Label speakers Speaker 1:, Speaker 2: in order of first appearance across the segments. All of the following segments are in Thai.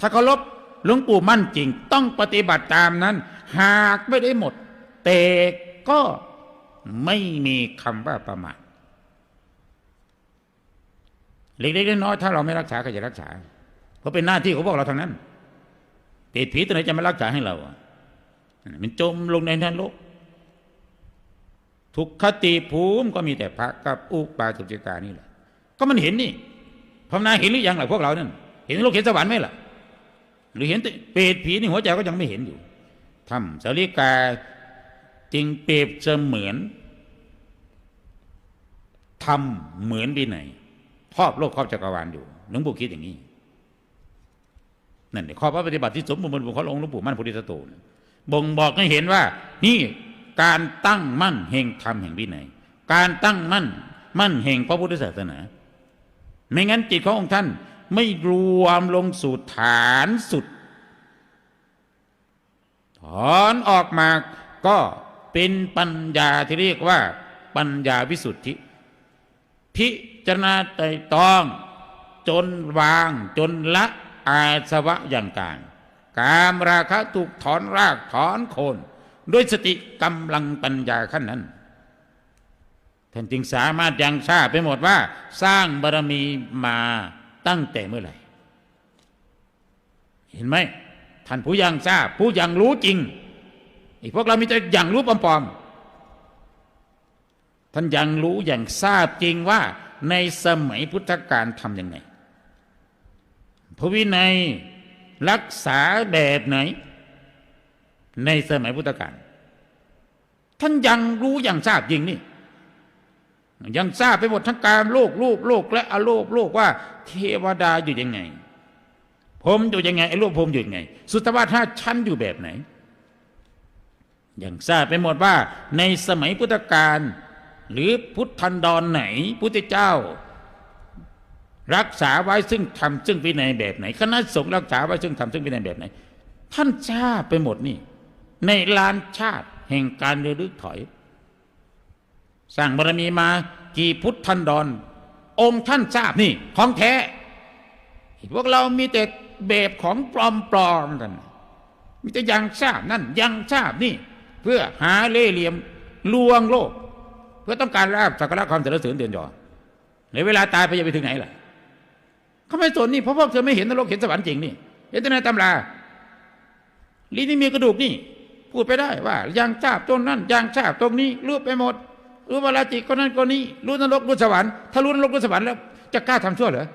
Speaker 1: ถ้าเคารพหลวงปู่มั่นจริง ต้องปฏิบัติตามนั้น หากไม่ได้หมด แต่ก็ไม่มีคำว่าประมาทเล็กๆน้อยๆถ้าเราไม่รักษาก็จะรักษา เพราะเป็นหน้าที่ของพวกเราทางนั้นเปรตผีตัวไหนจะมารักษาให้เราอะมันจมลงในนรกทุกขติภูมิก็มีแต่พระกับอุปาสุจิกานี่แหละ ก็มันเห็นนี่ภาวนาเห็นหรือยังล่ะพวกเรานั่นเห็นโลกเห็นสวรรค์ไหมล่ะ หรือเห็นแต่เปรตผีในหัวใจก็ยังไม่เห็นอยู่ทำสาริกาจึงเปรียบเสมือนทำเหมือนวินัยครอบโลกครอบจักรวาลอยู่หลวงปู่คิดอย่างนี้นั่นแหละข้อปฏิบัติที่สมบูรณ์บนบุคคลองค์หลวงปู่มั่นพุทธิสโตนบ่งบอกให้เห็นว่า นี่การตั้งมั่นแห่งธรรมแห่งวินัย การตั้งมั่นมั่นแห่งพระพุทธศาสนา ไม่งั้นจิตขององค์ท่านไม่รวมลงสู่ฐานสุด ถอนออกมาก็เป็นปัญญาที่เรียกว่า ปัญญาวิสุทธิ พิจารณาไตตอง จนวางจนละอาสวะอย่างกางกามราคะถูกถอนรากถอนโคนด้วยสติกำลังปัญญาขั้นนั้นท่านจึงสามารถยังชาไปหมดว่า สร้างบารมีมาตั้งแต่เมื่อไหร่ เห็นไหม ท่านผู้ยังทราบ ผู้ยังรู้จริงไอ้พวกเรามีแต่ยังรู้ปลอมๆท่านยังรู้อย่างทราบจริงว่า ในสมัยพุทธกาลทำยังไงพระวินัยรักษาแบบไหน ในสมัยพุทธกาลท่านยังรู้อย่างทราบจริงนี่ยังทราบไปหมดทั้งการโลกรูปโลกและอโลกโลกว่า เทวดาอยู่ยังไง ผมอยู่ยังไงไอ้รูปผมอยู่ยังไง สุตวาท่าชั้นอยู่แบบไหนยังทราบไปหมดว่า ในสมัยพุทธกาลหรือพุทธันดรไหนพุทธเจ้า รักษาไว้ซึ่งทำซึ่งวินัยแบบไหน คณะสงฆ์รักษาไว้ซึ่งทำซึ่งวินัยแบบไหน ท่านทราบไปหมดนี่ ในลานชาติแห่งการเระลึกถอยสร้างบารมีมากี่พุทธันดร องค์ท่านทราบนี่ ของแท้พวกเรามีแต่ แบบของปลอมๆกันมีแต่ยังทราบนั่นยังทราบนี่ เพื่อหาเล่เหลี่ยมลวงโลก เพื่อต้องการลาบสักการะความเสริญเสริญเดือนยอในเวลาตายไปจะไปถึงไหนล่ะเขาไม่สนนี่เพราะพวกเธอไม่เห็นนรกเห็นสวรรค์จริงนี่เห็นแต่ในตำราลิ้นนี่มีกระดูกนี่ พูดไปได้ว่ายังทราบตรงนั้นยังทราบตรงนี้รู้ไปหมด รู้เวลาจิตก็นั้นก็นี้รู้นรกรู้สวรรค์ถ้ารู้นรกรู้สวรรค์แล้วจะกล้าทำชั่วเหรอ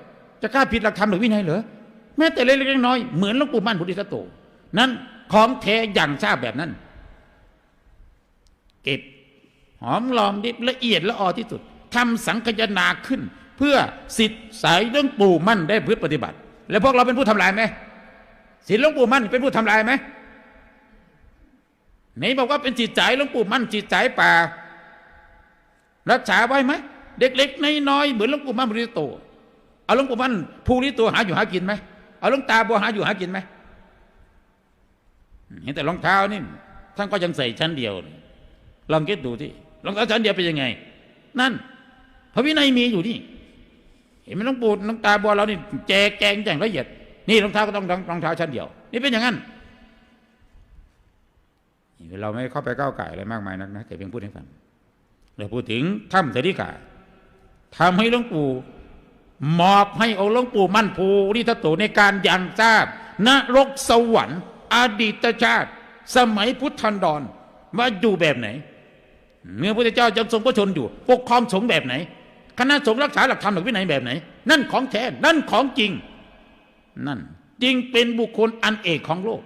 Speaker 1: จะกล้าผิดหลักธรรมหรือวินัยเหรอ ม้แต่เล็กๆน้อยๆเหมือนหลวงปู่มั่นพุทธิสตโต นั้นของแท้อย่างทราบแบบนั้น เก็บหอมลอมดิบละเอียดละออที่สุดทำสังคยนาขึ้น เพื่อสิทธิ์สายเรื่องปู่มั่นได้พฤติปฏิบัติ แล้วพวกเราเป็นผู้ทำลายไหมสิทธิ์หลวงปู่มั่นเป็นผู้ทำลายไหมไหนบอกว่าเป็นจิตใจหลวงปู่มั่นจิตใจป่า รักษาไว้ไหมเด็กๆน้อยๆเหมือนหลวงปู่มั่นภูริโตเอาหลวงปู่มั่นภูริโตหาอยู่หากินไหม เอาลวงตาบัวหาอยู่หากินไหมเห็นแต่รองเท้านี่ท่านก็ยังใส่ชั้นเดียว ลองคิดดูที่รองเท้าชั้นเดียวเป็นยังไง นั่น พระวินัยมีอยู่นี่ เห็นไหมหลวงปู่หลวงตาบัวเรานี่แจกแจงอย่างละเอียด นี่รองเท้าก็ต้องรองเท้าชั้นเดียว นี่เป็นอย่างนั้นเราไม่เข้าไปก้าวไก่อะไรมากมายนักนะแต่เพียงพูดให้ฟังเราพูดถึงถ้ำสริกาทำให้หลวงปู่ มอบให้องค์หลวงปู่มั่นภูริทัตโตในการยังทราบนรกสวรรค์ อดีตชาติ สมัยพุทธันดรว่าอยู่แบบไหนเมื่อพระเจ้าจะทรงพระชนอยู่ ปกครองสงฆ์แบบไหน คณะสงฆ์รักษาหลักธรรมหลักวินัยแบบไหน นั่นของแท้นั่นของจริง นั่นจริงเป็นบุคคลอันเอกของโลก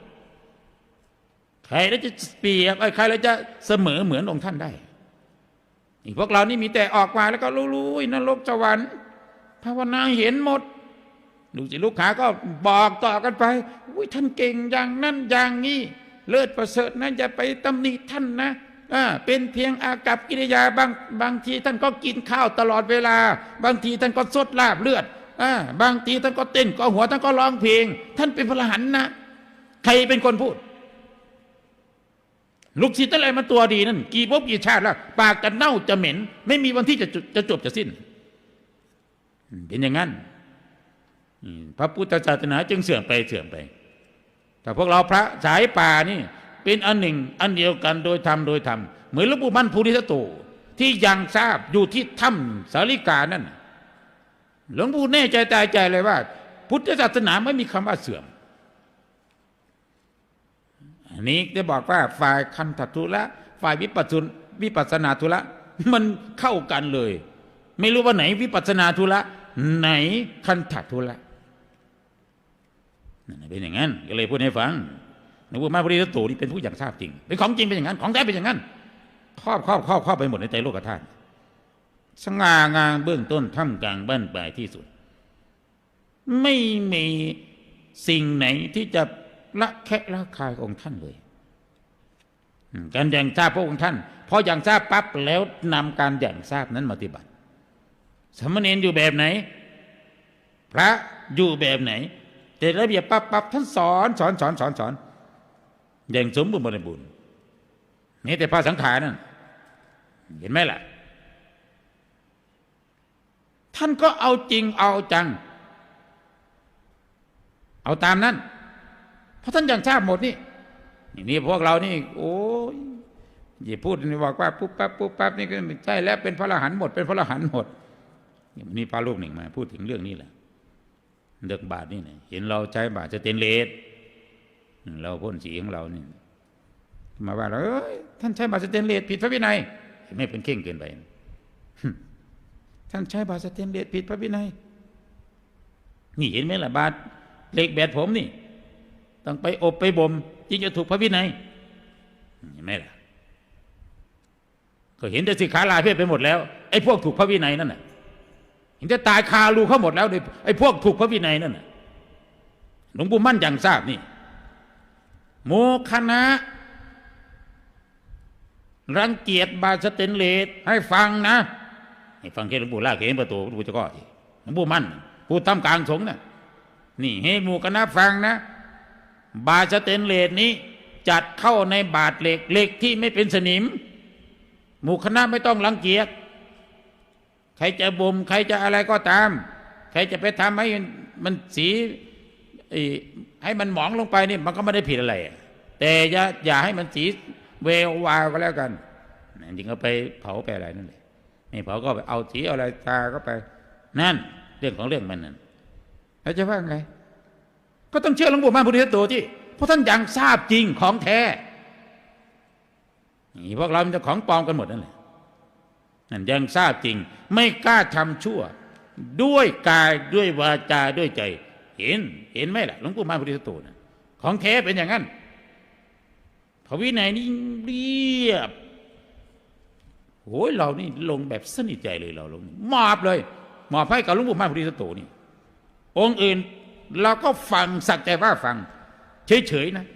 Speaker 1: ใครแล้วจะเปรียบใครแล้วจะเสมอเหมือนองค์ท่านได้พวกเรานี่มีแต่ออกมาแล้วก็รู้ๆนรกสวรรค์ ภาวนาเห็นหมดลูกศิษย์ลูกหาก็บอกต่อกันไปอุ้ยท่านเก่งอย่างนั้นอย่างนี้ เลิศประเสริฐนะอย่าไปตำหนิท่านนะอ่าเป็นเพียงอากับกิริยาบางบางทีท่านก็กินข้าวตลอดเวลา บางทีท่านก็สดลาบเลือดอ่าบางทีท่านก็เต้นก็หัวท่านก็ร้องเพลง ท่านเป็นพระหันนะ ใครเป็นคนพูด ลูกศิษย์อะไรมาตัวดีนั่นกี่ภพกี่ชาติแล้วปากจะเน่าจะเหม็น ไม่มีวันที่จะจะจบจะสิ้น เป็นอย่างนั้นพระพุทธศาสนาจึงเสื่อมไปเสื่อมไป แต่พวกเราพระสายป่านี่ เป็นอันหนึ่งอันเดียวกันโดยธรรมโดยธรรมเหมือนหลวงปู่มั่นภูริทัตโตที่ยังทราบอยู่ที่ถ้ำสาริกานั่นหลวงปู่แน่ใจตายใจเลยว่า พุทธศาสนาไม่มีคำว่าเสื่อมอันนี้ได้บอกว่าฝ่ายคันธทุละฝ่ายวิปัสสุวิปัสนาทุละมันเข้ากันเลย ไม่รู้ว่าไหนวิปัสสนาทุละ ไหนคันธทุละนั่นนะเป็นอย่างนั้นก็เลยพูดให้ฟังหลวงปู่มาพริตโตนี่เป็นผู้อย่างทราบจริงเป็นของจริงเป็นอย่างนั้น ของแท้เป็นอย่างนั้นครอบครอบครอบครอบไปหมดในใจโลกธาตุสง่างามเบื้องต้นท่ามกลางบ้านปลายที่สุด ไม่มีสิ่งไหนที่จะละแคะละคายของท่านเลยการอย่างทราบพระองค์ท่านพออย่างทราบปั๊บแล้วนำการอย่างทราบนั้นมาปฏิบัติ สามเณรอยู่แบบไหน พระอยู่แบบไหน แต่ระเบียบปั๊บปั๊บท่านสอนสอนสอนสอนสอนอย่างสมบูรณ์บริบูรณ์นี่แต่พระสังขารนั่นเห็นไหมล่ะ ท่านก็เอาจริงเอาจัง เอาตามนั้น เพราะท่านยังทราบหมดนี่นี่นี่พวกเรานี่ โอ้ยอย่าพูดบอกว่าปุ๊บปั๊บปุ๊บปั๊บนี่ก็ไม่ใช่แล้วเป็นพระอรหันต์หมดเป็นพระอรหันต์หมด นี่พระรูปหนึ่งมา พูดถึงเรื่องนี้แหละเรื่องบาทนี่นะเห็นเราใช้บาทสเตนเลสเราพ่นสีของเรานี่มาว่าเราเอ้ยท่านใช้บาทสเตนเลสผิดพระวินัยไม่เป็นเข่งเกินไปท่านใช้บาทสเตนเลสผิดพระวินัยนี่เห็นไหมล่ะบาทเหล็กแบดผมนี่ ต้องไปอบไปบ่มจึงจะถูกพระวินัยเห็นไหมล่ะก็เห็นแต่สิขาลาเพศไปหมดแล้วไอ้พวกถูกพระวินัยนั่นน่ะ เห็นแต่ตายคารูเขาหมดแล้วไอ้พวกถูกพระวินัยนั่นหลวงปู่มั่นอย่างทราบนี่ โมคณะ รังเกียจบาสเตนเลสให้ฟังนะ ให้ฟังแค่หลวงปู่ลากเห็นประตูหลวงปู่จ้าก็ที่หลวงปู่มั่นพูดทำกลางสงฆ์น่ะนี่ให้หมู่คณะฟังนะ บาสเตนเลสนี้จัดเข้าในบาทเหล็กเหล็กที่ไม่เป็นสนิม หมู่คณะไม่ต้องรังเกียจ ใครจะบ่มใครจะอะไรก็ตาม ใครจะไปทำให้มันสีให้มันหมองลงไปนี่มันก็ไม่ได้ผิดอะไร แต่อย่าอย่าให้มันสีเวววาวก็แล้วกันจริงก็ไปเผาไปอะไรนั่นแหละไม่เผาก็ไปเอาสีเอาอะไรทาก็ไป นั่น เรื่องของเรื่องมันนั่นแล้วจะว่าไง ก็ต้องเชื่อหลวงปู่มั่นพุทธิโตที่เพราะท่านยังทราบจริงของแท้นี่พวกเรามันจะของปลอมกันหมดนั่นแหละ นั่นยังทราบจริง ไม่กล้าทำชั่ว ด้วยกายด้วยวาจาด้วยใจ เห็นเห็นไหมล่ะหลวงปู่มาพุทธสโตนะของแท้เป็นอย่างนั้นพระวินัยนี่เรียบโอ้ยเรานี่ลงแบบสนิทใจเลยเราลงมอบเลยมอบให้กับหลวงปู่มาพุทธสโตนี่ องค์อื่นเราก็ฟังสักแต่ว่าฟัง เฉยๆนะ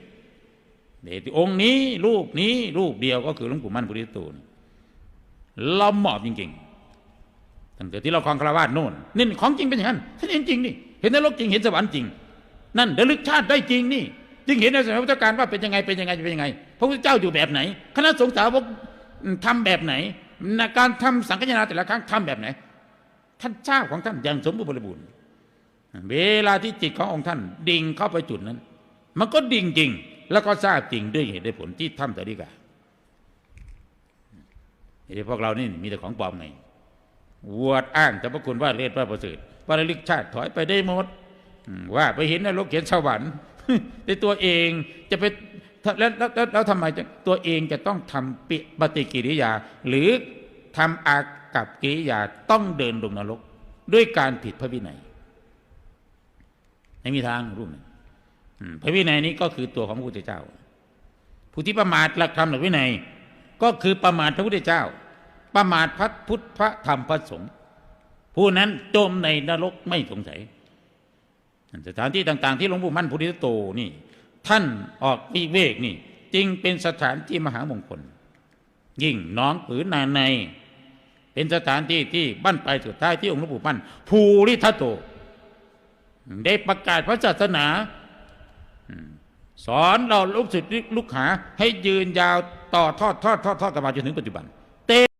Speaker 1: เดี๋ยวองค์นี้รูปนี้รูปเดียวก็คือหลวงปู่มั่นพุทธิสโตนี่ เราหมอบจริงๆตั้งแต่ที่เราคลองคารวาสโน่นนี่ของจริงเป็นอย่างนั้นท่านเห็นจริงนี่เห็นนรกจริงเห็นสวรรค์จริง นั่นระลึกชาติได้จริงนี่ จึงเห็นในสมัยพุทธกาลว่าเป็นยังไงเป็นยังไงเป็นยังไง พระพุทธเจ้าอยู่แบบไหน คณะสงฆ์สาวกทำแบบไหนการทำสังฆนาแต่ละครั้งทำแบบไหน ท่านทราของท่านอย่างสมบูรณ์บริบูรณ์เวลาที่จิตขององค์ท่านดิ่งเข้าไปจุดนั้น มันก็ดิ่งจริง แล้วก็ทราบจริงด้วยเหตุด้วยผลที่ถ้ำสาริกา ไอ้พวกเรานี่มีแต่ของปลอมไงววดอ้างแต่พระคุณว่าเลศว่าประเสริฐว่าระลึกชาติถอยไปได้หมดว่าไปเห็นนรกเห็นสวรรค์แต่ตัวเองจะไปแล้วแล้วแล้วแล้วทำไมตัวเองจะต้องทำปิปฏิกิริยา หรือทำอากับกิริยาต้องเดินลงนรก ด้วยการผิดพระวินัยไม่มีทางรูปหมพระวินัยนี้ก็คือตัวของพระพุทธเจ้า ผู้ที่ประมาทหลักธรรมหลักวินัย ก็คือประมาทพระพุทธเจ้า ประมาทพระพุทธพระธรรมพระสงฆ์ผู้นั้นจมในนรกไม่สงสัยสถานที่ต่าง ๆ ที่หลวงปู่มั่นพุทธิโตนี่ ท่านออกวิเวกนี่ จึงเป็นสถานที่มหามงคล ยิ่งน้องผืนนาใน เป็นสถานที่ที่บั้นปลายสุดท้ายที่องค์หลวงปู่มั่นภูริทัตโต ได้ประกาศพระศาสนาสอนเราลูกศิษย์ลูกหาให้ยืนยาว ต่อทอดทอดทอดทอดกันมาจนถึงปัจจุบัน